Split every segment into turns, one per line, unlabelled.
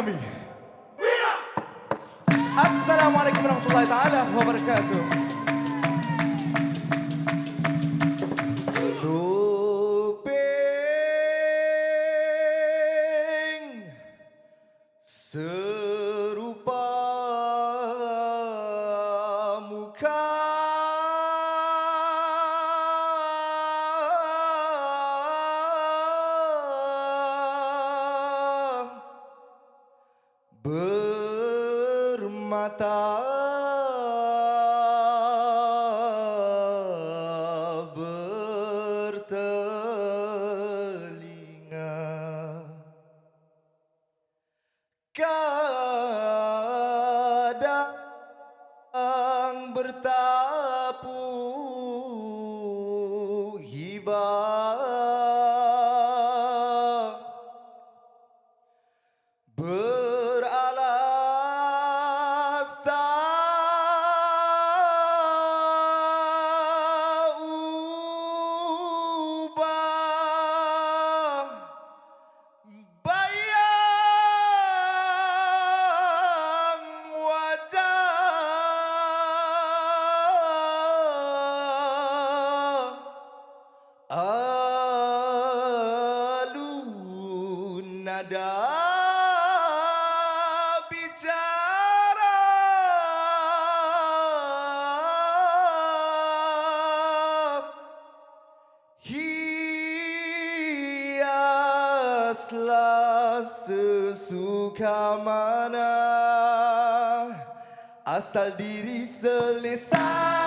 আমি আসসালামু আলাইকুম রহমতুল্লাহ তাহলে বারকাতুহ mata bertelinga. sesuka mana? Asal diri selesai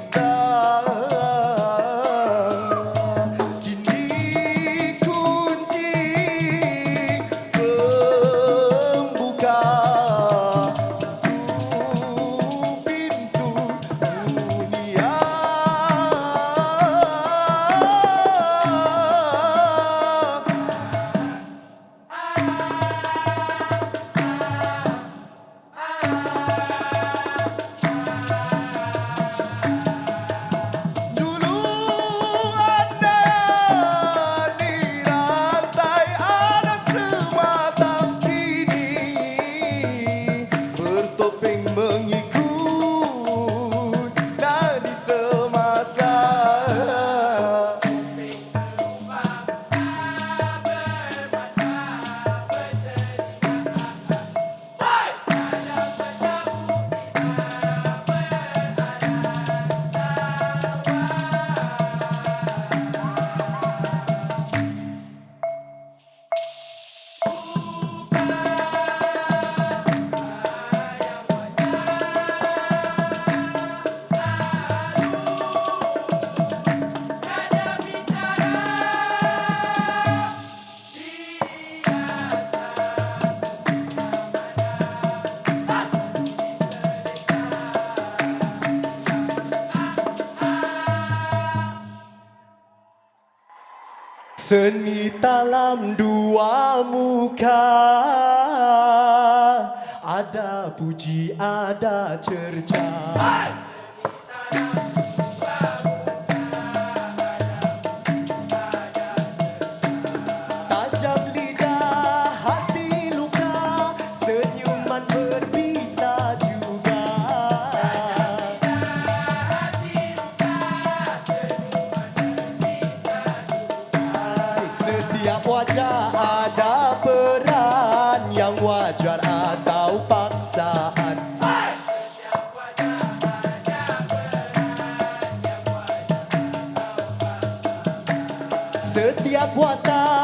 Fiesta.
Seni dalam dua muka. Ada puji, ada cerca. Tajam Setiap watak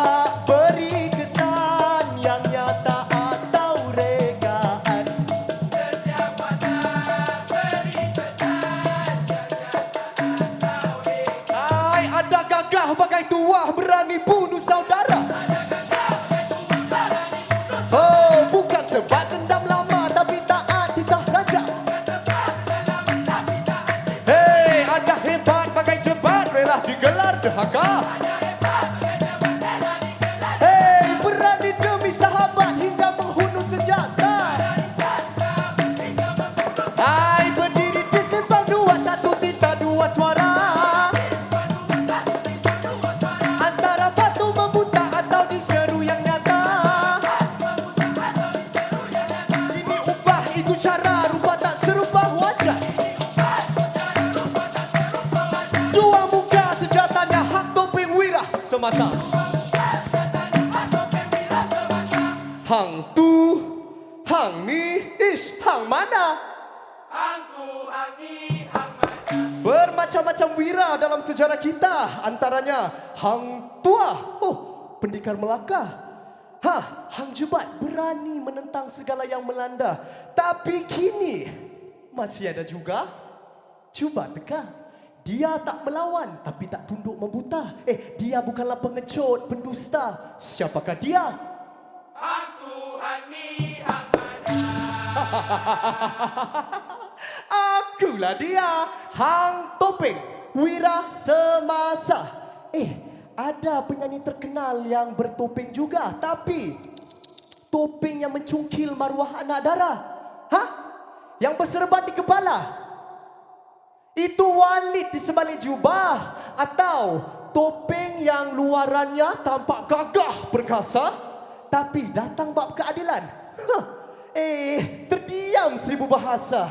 hang ni, ish, hang mana? Bermacam-macam wira dalam sejarah kita. Antaranya Hang Tua. Oh, pendekar Melaka. Ha, Hang Jebat berani menentang segala yang melanda. Tapi kini Masih ada juga Cuba teka. Dia tak melawan Tapi tak tunduk membuta. Eh, dia bukanlah pengecut, pendusta. Siapakah dia? Akulah dia, Hang Topeng, Wira Semasa. Eh, ada penyanyi terkenal yang bertopeng juga, tapi topeng yang mencungkil maruah anak darah. Hah? Yang berserban di kepala? Itu walid di sebalik jubah atau topeng yang luarannya tampak gagah perkasa tapi datang bab keadilan. Huh. Eh, terdiam seribu bahasa.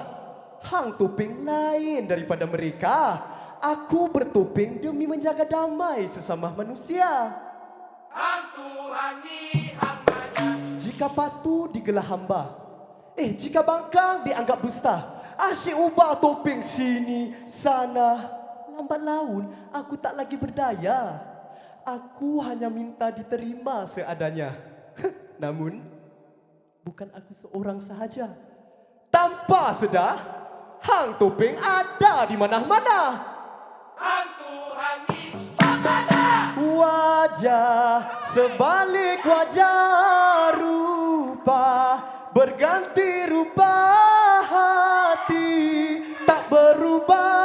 Hang topeng lain daripada mereka. Aku bertopeng demi menjaga damai sesama manusia. Jika patu digelar hamba. Eh, jika bangkang dianggap dusta. Asyik ubah topeng sini, sana. Lambat laun, aku tak lagi berdaya. Aku hanya minta diterima seadanya. Namun, bukan aku seorang sahaja. Tanpa sedar, hang topeng ada di mana-mana. Wajah sebalik wajah rupa berganti rupa hati tak berubah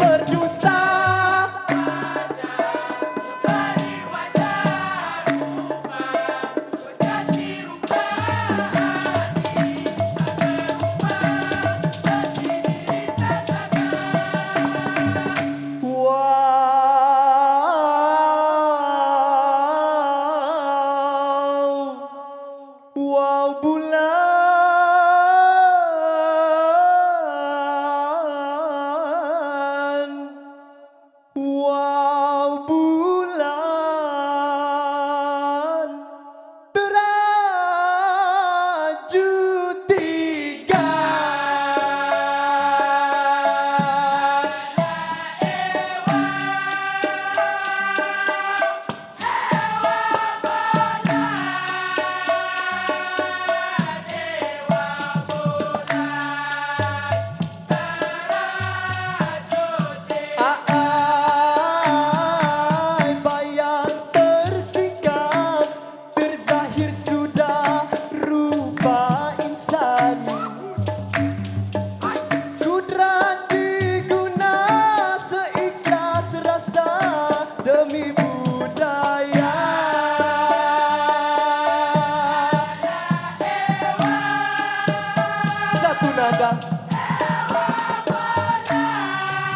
nada.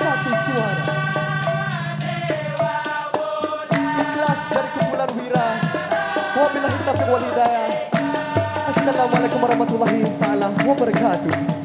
Satu suara. Ikhlas dari kumpulan Wira. Wabillahi taufiq wal hidayah. Assalamualaikum warahmatullahi taala wabarakatuh.